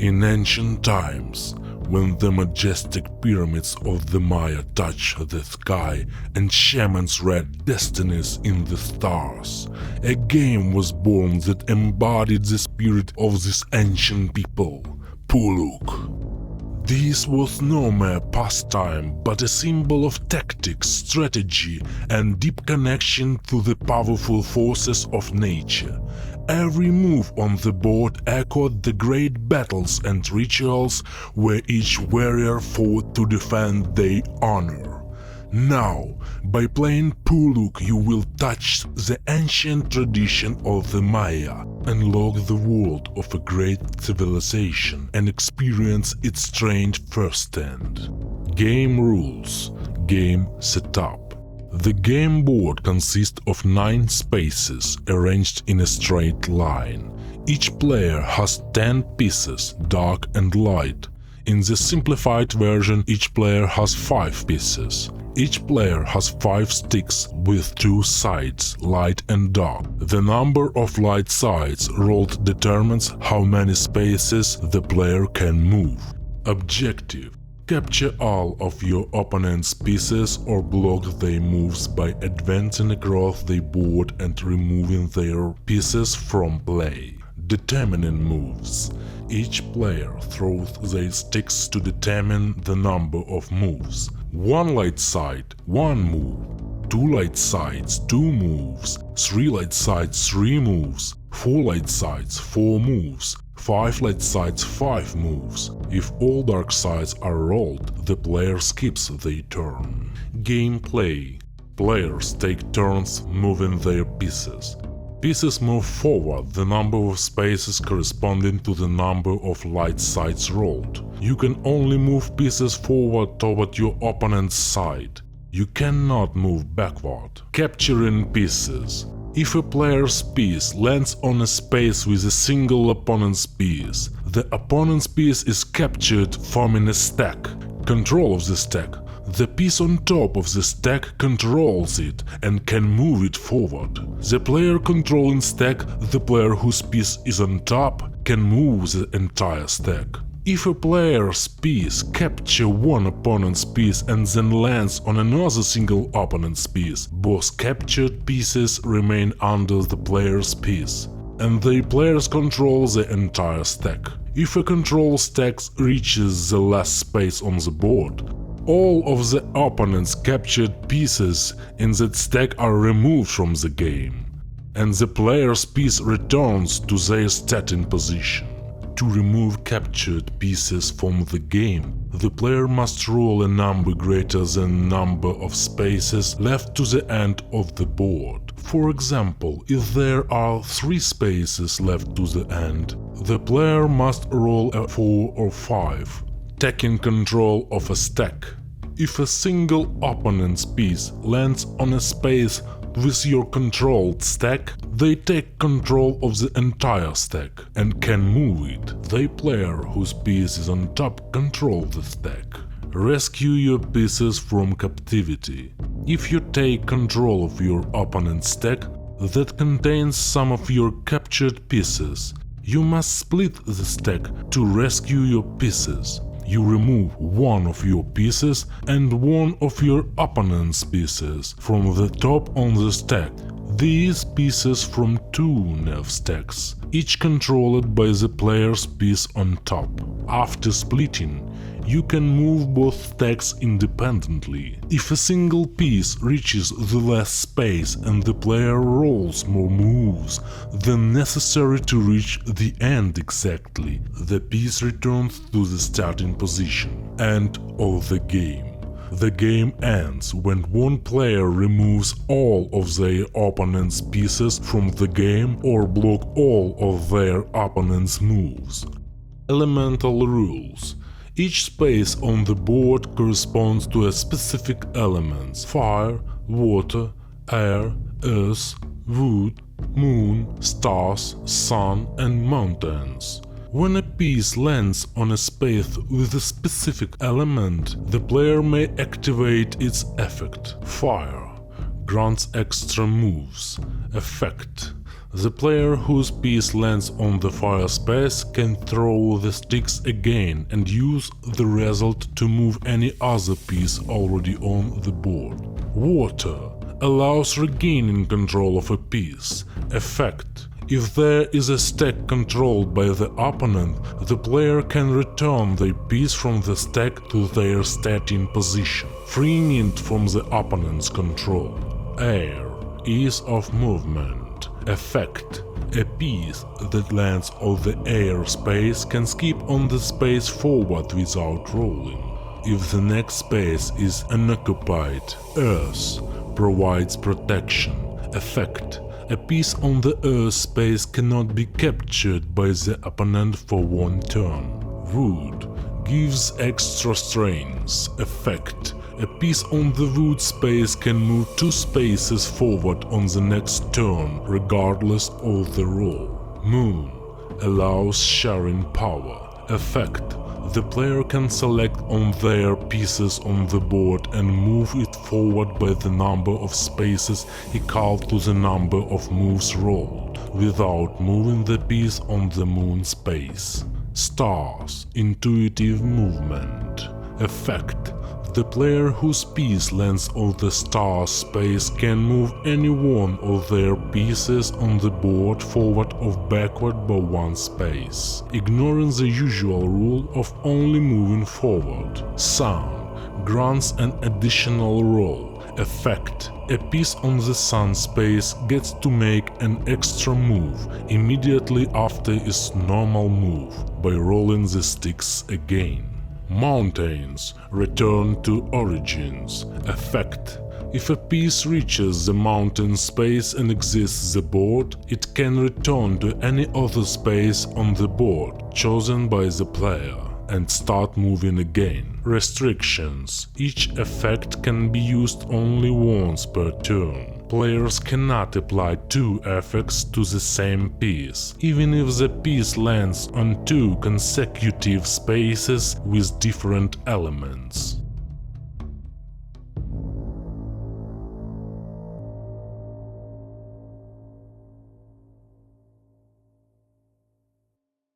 In ancient times, when the majestic pyramids of the Maya touched the sky and shamans read destinies in the stars, a game was born that embodied the spirit of this ancient people, Puluk. This was no mere pastime, but a symbol of tactics, strategy, and deep connection to the powerful forces of nature. Every move on the board echoed the great battles and rituals where each warrior fought to defend their honor. Now, by playing Puluk, you will touch the ancient tradition of the Maya, unlock the world of a great civilization, and experience its strength firsthand. Game rules, game setup. The game board consists of nine spaces arranged in a straight line. Each player has 10 pieces, dark and light. In the simplified version, each player has 5 pieces. Each player has 5 sticks with two sides, light and dark. The number of light sides rolled determines how many spaces the player can move. Objective Capture all of your opponent's pieces or block their moves by advancing across the board and removing their pieces from play. Determining moves. Each player throws their sticks to determine the number of moves. One light side, one move. Two light sides, two moves. Three light sides, three moves. Four light sides, four moves. 5 light sides 5 moves. If all dark sides are rolled, the player skips their turn. Gameplay Players take turns moving their pieces. Pieces move forward the number of spaces corresponding to the number of light sides rolled. You can only move pieces forward toward your opponent's side. You cannot move backward. Capturing pieces if a player's piece lands on a space with a single opponent's piece, the opponent's piece is captured forming a stack. Control of the stack. The piece on top of the stack controls it and can move it forward. The player controlling stack, the player whose piece is on top, can move the entire stack. If a player's piece capture one opponent's piece and then lands on another single opponent's piece, both captured pieces remain under the player's piece, and the players control the entire stack. If a control stack reaches the last space on the board, all of the opponent's captured pieces in that stack are removed from the game, and the player's piece returns to their starting position. To remove captured pieces from the game, the player must roll a number greater than number of spaces left to the end of the board. For example, if there are 3 spaces left to the end, the player must roll a 4 or 5, taking control of a stack. If a single opponent's piece lands on a space with your controlled stack, they take control of the entire stack and can move it. The player whose piece is on top control the stack. Rescue your pieces from captivity. If you take control of your opponent's stack that contains some of your captured pieces, you must split the stack to rescue your pieces you remove one of your pieces and one of your opponent's pieces from the top on the stack. These pieces from two nav stacks, each controlled by the player's piece on top. After splitting, you can move both stacks independently. If a single piece reaches the last space and the player rolls more moves than necessary to reach the end exactly, the piece returns to the starting position. End of the game. The game ends when one player removes all of their opponent's pieces from the game or block all of their opponent's moves. Elemental rules each space on the board corresponds to a specific element fire, water, air, earth, wood, moon, stars, sun, and mountains. When a piece lands on a space with a specific element, the player may activate its effect. Fire grants extra moves. Effect The player whose piece lands on the fire space can throw the sticks again and use the result to move any other piece already on the board. Water allows regaining control of a piece. Effect if there is a stack controlled by the opponent, the player can return their piece from the stack to their starting position, freeing it from the opponent's control. Air ease of movement. Effect a piece that lands on the air space can skip on the space forward without rolling. If the next space is unoccupied, Earth provides protection. Effect a piece on the Earth space cannot be captured by the opponent for one turn. Wood gives extra strains. Effect a piece on the wood space can move two spaces forward on the next turn, regardless of the roll. Moon allows sharing power. Effect the player can select on their pieces on the board and move it forward by the number of spaces equal to the number of moves rolled, without moving the piece on the moon space. Stars Intuitive Movement Effect the player whose piece lands on the star space can move any one of their pieces on the board forward or backward by one space, ignoring the usual rule of only moving forward. Sun grants an additional roll. Effect a piece on the sun space gets to make an extra move immediately after its normal move by rolling the sticks again. Mountains return to origins. Effect if a piece reaches the mountain space and exits the board, it can return to any other space on the board chosen by the player and start moving again. Restrictions Each effect can be used only once per turn. Players cannot apply two effects to the same piece, even if the piece lands on two consecutive spaces with different elements.